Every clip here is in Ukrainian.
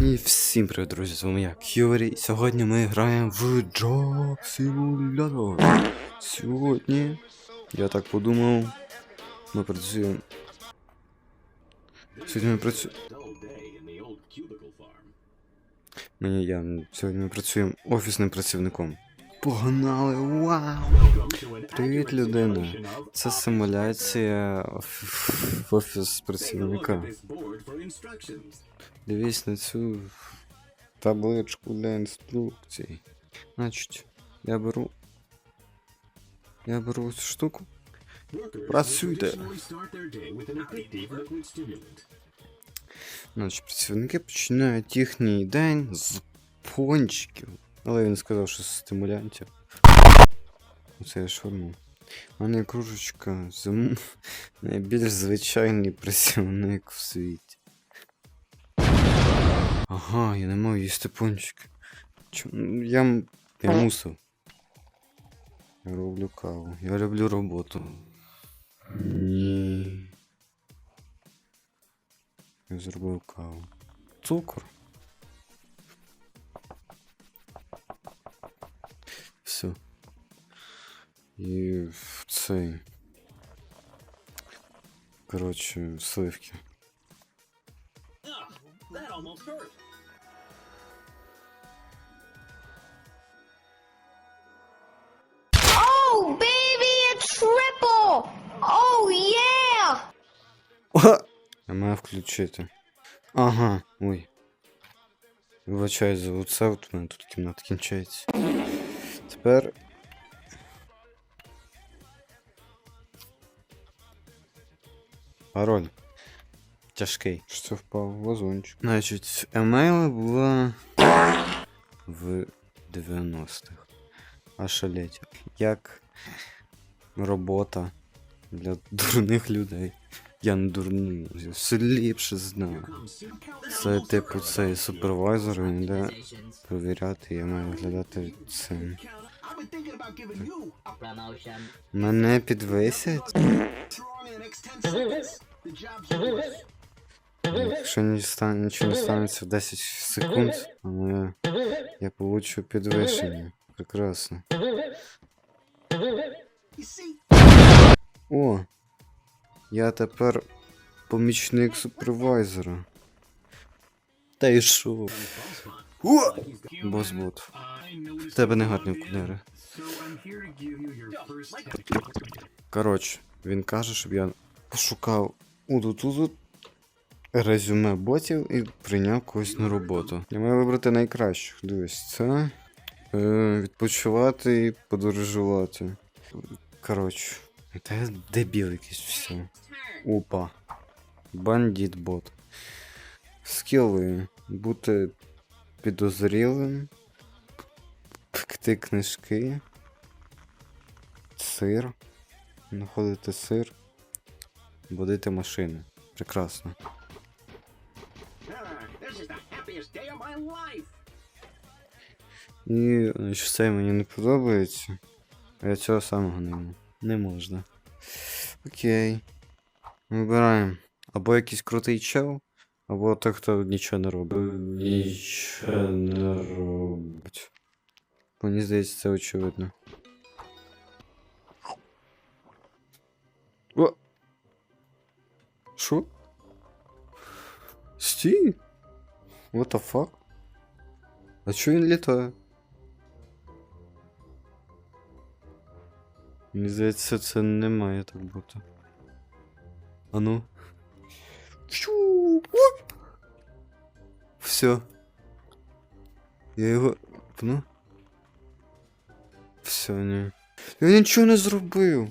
І всім привіт, друзі, з вами я Кьюрі, І сьогодні ми граємо в Job Simulator. Сьогодні, я так подумав, ми працюємо. Сьогодні ми працюємо. Мені я сьогодні ми працюємо офісним працівником. Погнали! Вау! Привіт, людина. Це симуляція оф- офіс працівника. Дивись на цю табличку для інструкцій. Значить, я беру. Я беру цю штуку. Працюйте. Значить, працівники починають їхній день з пончиків. Але він сказав, що стимулянтів. Оце я швырнув. У мене кружечка зим... найбільш звичайний працівник в світі. Ага, я не маю їсти пончики. Чому? Ну, Я, я мусив. Я роблю каву. Я люблю роботу. Ні. Я зробив каву. Цукор. І в цей. Коротше, сливки. Ah, that almost hurt. Oh, baby, a triple! Oh, yeah! Я маю включити. Ага, ой. Вибачаю за оце, от у мене тут кімната кінчається. Тепер. Пароль. Тяжкий. Що це впав вазончик. Значить, емейла була в 90-х. А шалеть. Як робота для дурних людей. Я не дурний, я все ліпше знаю. Це типу цей супервайзер, він йде перевіряти, я маю виглядати цим. Мене підвисять? strong in the next 10 seconds. The job's yours. Якщо нічого не станеться в 10 секунд, але я получу підвищення. Прекрасно. О! Я тепер помічник супервайзера. Та й що? О! Босбот. В тебе не гарні окуляри. Коротше, він каже, щоб я пошукав удут-удут резюме ботів і прийняв когось на роботу. Я маю вибрати найкращих. Дивись, це. Е, відпочивати і подорожувати. Коротше, я дебіл якийсь все. Опа. Бандит бот. Скіли. Бути підозрілим. Пекти книжки. Сир. Знаходити сир. Водити машини. Прекрасно. І значить, це мені не подобається. Я цього самого не, не можна. Окей. Вибираємо. Або якийсь крутий чел, або той, хто нічого не робить. Нічого не робить. Мені здається, це очевидно. О! Що? Стій? What the fuck? А чого він літає? Мені здається, це не має так бути. А ну. Фью! Оп! Все. Я його. Ну. Все. Я нічого не зробив.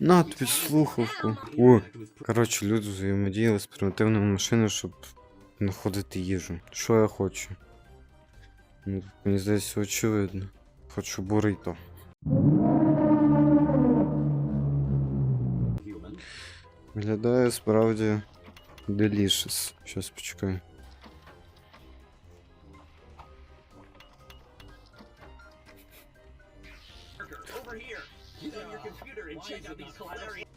На тобі слухавку. О, коротше, люди взаємодіяли з примітивними машинами, щоб знаходити їжу. Що я хочу? Ну, мені здається, очевидно. Хочу бурито. Виглядає справді delicious. Щас почекай. Get on your computer and check out these hilarious...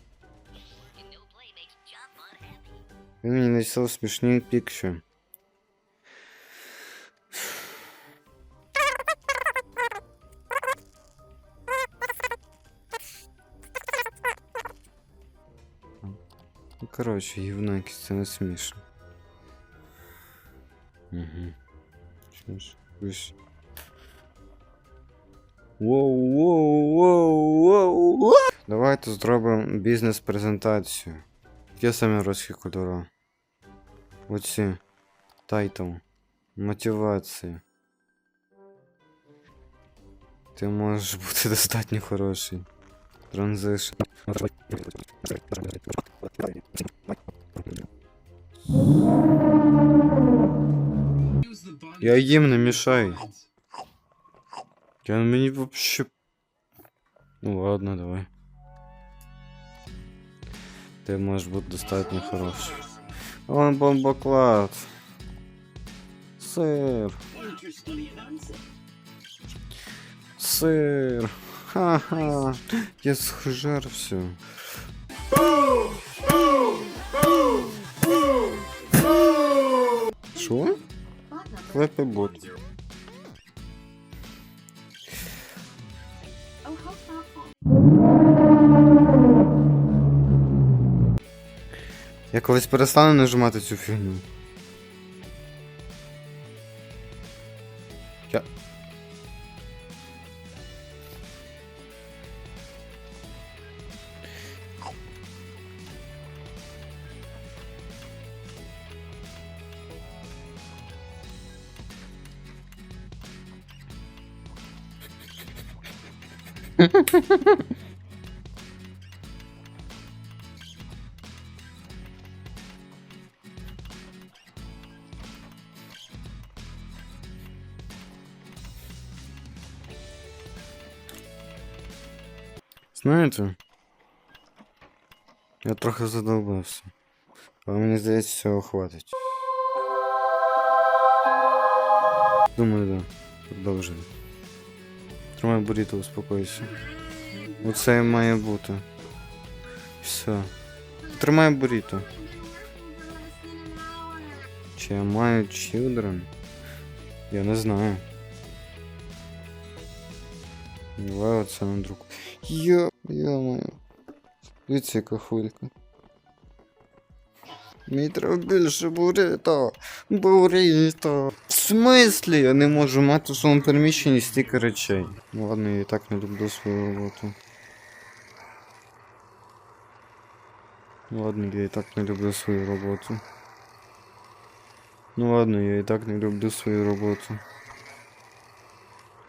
Мне нарисовал смешнее пикчу. Ну, короче, Евнаки сцена смешно. Угу. Сейчас, Воу-воу. Давайте зробимо бізнес-презентацію. Які саме російські кольори? Оці. Тайтл. Мотивація. Ти можеш бути достатньо хороший. Транзишн. Я їм не мішаю. Я мені вообще. Ну ладно, давай. Ты можешь бути достатньо хороший. Он бомбоклад. Сир. Сир. Ха-ха. Я схожар все. Что? Хлеб и бот. Я колись перестану нажимати цю фігню. Я. Знаєте? Я трохи задовбався. Але мені здається, цього хватить. Думаю, да. Продовжуємо. Тримай буріто, успокойся. Оце і має бути. Все. Тримай буріто. Чи я маю children? Я не знаю. Оце на друг. Йо, йо-моє. Дивіться, яка хвилька. Мені треба більше буріто. Буріто. В смислі? Я не можу мати в своєму переміщенні стільки речей. Ну ладно, я і так не люблю свою роботу. Ну ладно, я і так не люблю свою роботу. Ну ладно, я і так не люблю свою роботу.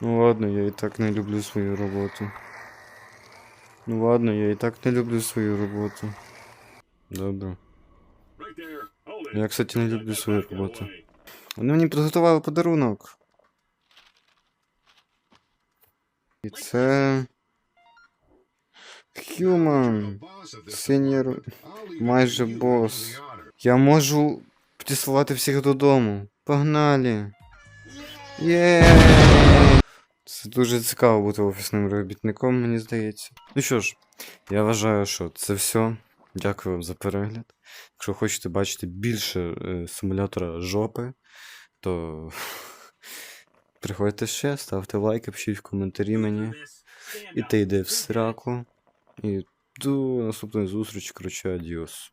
Ну ладно, я і так не люблю свою роботу. Ну ладно, я і так не люблю свою роботу. Добре. Right there. Hold it. Я, кстати, не люблю свою Back that роботу. way. Вони мені підготували подарунок. І це. Human. Сеньор. Майже бос. Я можу підіслати всіх додому. Погнали. Є. Це дуже цікаво бути офісним робітником, мені здається. Ну що ж, я вважаю, що це все. Дякую вам за перегляд. Якщо хочете бачити більше е, симулятора жопи, то приходьте ще, ставте лайки, пишіть в коментарі мені. І ти йди в сраку. І до наступної зустрічі, коротше, адіос.